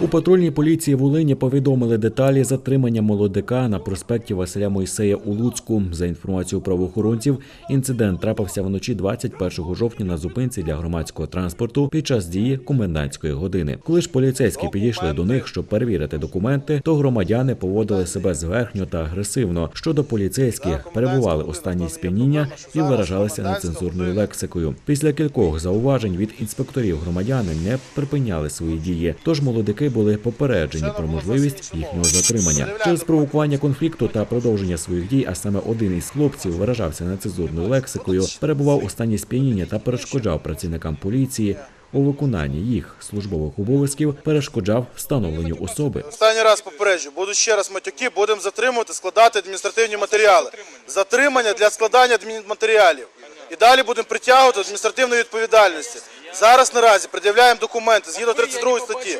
У патрульній поліції Волині повідомили деталі затримання молодика на проспекті Василя Мойсея у Луцьку. За інформацією правоохоронців, інцидент трапився вночі 21 жовтня на зупинці для громадського транспорту під час дії комендантської години. Коли ж поліцейські підійшли до них, щоб перевірити документи, то громадяни поводили себе зверхньо та агресивно. Щодо поліцейських, перебували у стані сп'яніння і виражалися нецензурною лексикою. Після кількох зауважень від інспекторів громадяни не припиняли свої дії. Тож молодики були попереджені про можливість їхнього затримання. Через провокування конфлікту та продовження своїх дій, а саме один із хлопців виражався нецензурною лексикою, перебував у стані сп'яніння та перешкоджав працівникам поліції. У виконанні їх службових обов'язків перешкоджав встановленню особи. Останній раз попереджу, будуть ще раз матюки, будемо затримувати, складати адміністративні матеріали. Затримання для складання адмінматеріалів. І далі будемо притягувати до адміністративної відповідальності. Зараз наразі пред'являємо документи згідно 32 статті.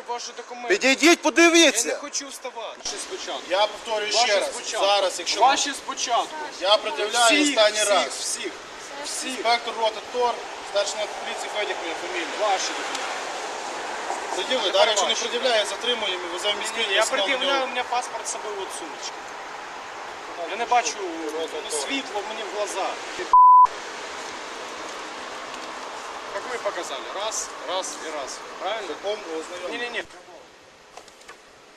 Підійдіть, Я не подивіться. хочу вставати. Ваші спочатку. Я повторюю Ваші ще раз. спочатку. Зараз, якщо Ваші спочатку. я пред'являю Всіх, останній всіх, раз. всіх, всіх. Інспектор роти ТОР, старший на поліції Федік, моя фамілія. Ваші документи. Пред'яви, далі, якщо не пред'являє, затримуємо, веземо в міський Я пред'являю, у мене паспорт з собою от сумочки. Я не бачу ну, світло мені в глаза. Как ви показали? Раз, раз і раз. Правильно? Ні-ні-ні.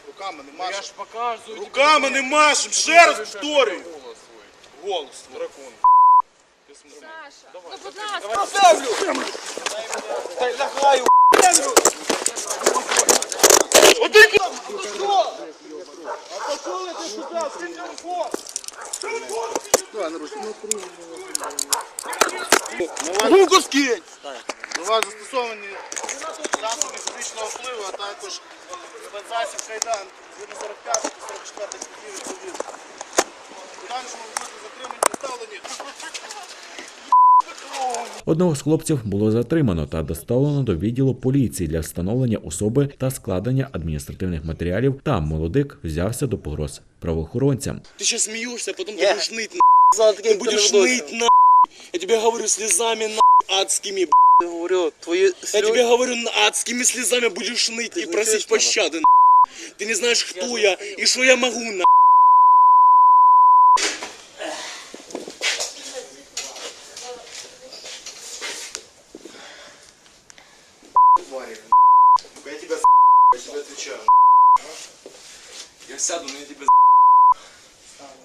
Руками не Я машеш. ж показую. Руками не машем, ще раз повторюю. Голос. Дракон. Саша, ну будь ласка. Руку скинь! До вас застосовані засоби фізичного впливу, а також спецзасіб кайдан згідно 45 та 44 статті відповідно. В даному бути затримані доставлені. Одного з хлопців було затримано та доставлено до відділу поліції для встановлення особи та складення адміністративних матеріалів. Там молодик взявся до погроз правоохоронцям. Ты сейчас смеешься, потом ты будешь ныть, на. Ты будешь ныть, на. Я тебе говорю слезами, на, адскими, б***ь. Я говорю, твої Я тебе говорю, на, адскими слезами будешь ныть и просить пощады, на. Ты не знаешь, кто я и что я могу, на. Я тебя я тебе отвечаю. Я сяду, но я тебя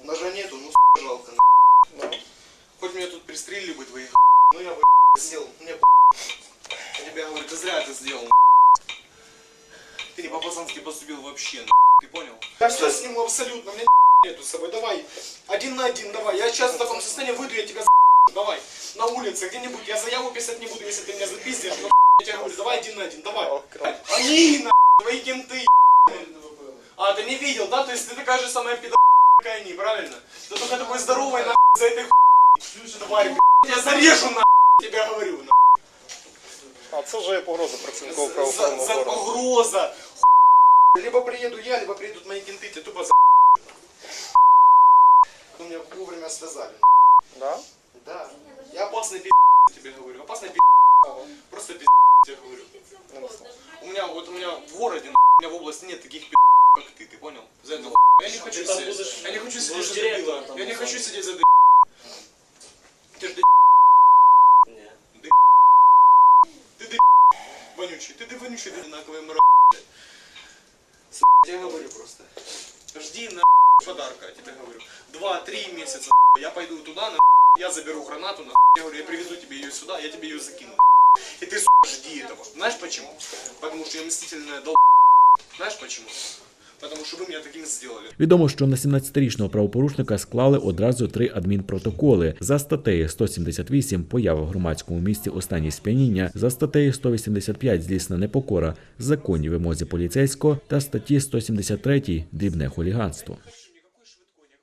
Ножа нету, ну жалко. Хоть меня тут пристрелили бы твоих, Ну я бы сел, мне я тебе говорю, ты зря это сделал, Ты не по-пацански поступил вообще, Ты понял? Я все сниму абсолютно, у меня нету с собой. Давай, один на один, давай. Я сейчас в таком состоянии выйду, я тебя Давай, на улице, где-нибудь. Я заяву писать не буду, если ты меня запиздишь. Я тебе говорю, давай один на один, давай. Они, на твои кенты, А, ты не видел, да? То есть ты такая же самая пидорка, как они, правильно? Ты только такой здоровый, на за этой хуй. Давай, я зарежу, на тебя говорю, на. А це вже є погроза працівників За, правоохоронного за органу. погроза. Либо приеду я, либо приедут мои кенты, тебе тупо за Ну, меня вовремя связали. Да? Да. Я опасный пи***, тебе говорю. Опасный пи***. Просто пи***, тебе говорю. У меня, вот у меня в городе, у меня в области нет таких пи***, как ты, ты понял? За это я не хочу сидеть. Я не хочу сидеть за дебила. Я не хочу сидеть за дебила. Я говорю просто. Жди на подарка, я тебе говорю. Два-три месяца я пойду туда, на я заберу гранату, на я говорю, я привезу тебе ее сюда, я тебе ее закину. И ты, жди этого. Знаешь почему? Потому что я мстительная дол... Знаешь почему? Потому що ви мене таким зробили. Відомо, що на 17-річного правопорушника склали одразу три адмінпротоколи за статтею 178 поява в громадському місці останні сп'яніння, за статтею 185 злісна непокора, законні вимозі поліцейського та статті 173 дрібне хуліганство.